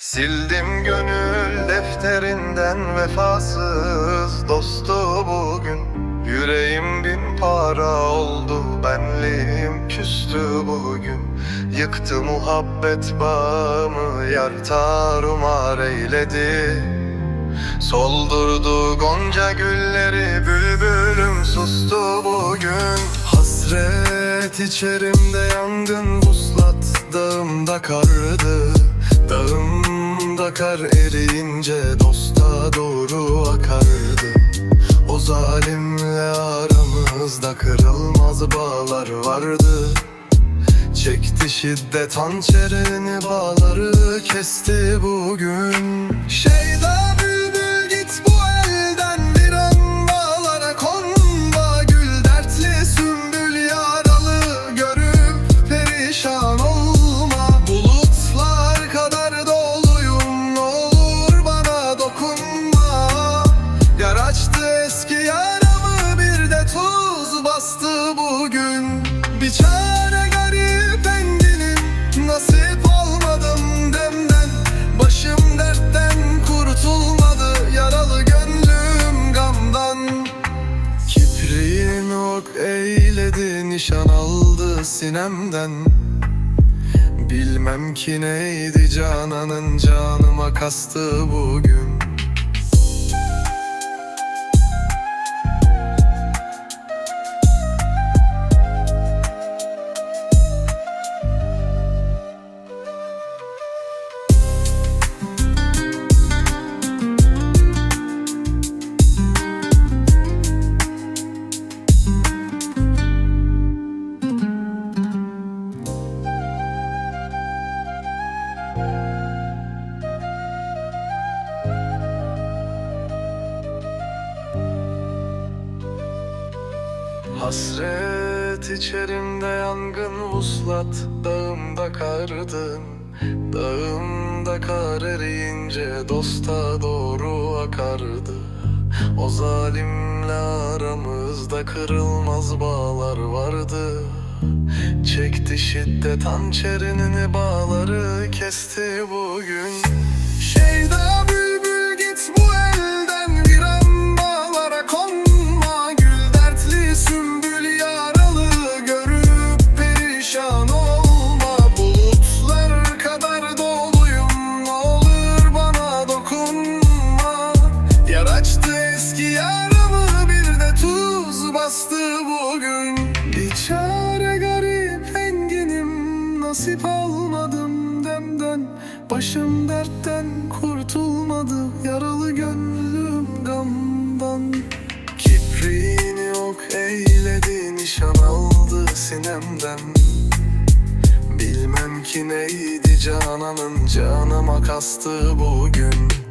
Sildim gönül defterinden vefasız dostu bugün. Yüreğim bin para oldu benliğim küstü bugün. Yıktı muhabbet bağımı yar tarumar eyledi. Soldurdu gonca gülleri bülbülüm sustu bugün. Hasret içerimde yangın vuslat dağımda kardı Dağımda kar eriyince dosta doğru akardı. O zalimle aramızda kırılmaz bağlar vardı. Çekti şiddet hançerini bağları kesti bugün. Şeyda nişan aldı sinemden. Bilmem ki neydi cananın canıma kastı bugün Hasret içerimde yangın vuslat Dağımda kardın. Dağımda kar eriyince Dosta doğru akardı. O zalimle aramızda Kırılmaz bağlar vardı. Çekti şiddet hançerini bağları kesti bugün. Şeyda açtı eski yaramı bir de tuz bastı bugün. Bir çare garip enginim nasip almadım demden. Başım dertten kurtulmadı yaralı gönlüm gamdan. Kipriğini ok eyledi nişan aldı sinemden. Bilmem ki neydi cananın canıma kastı bugün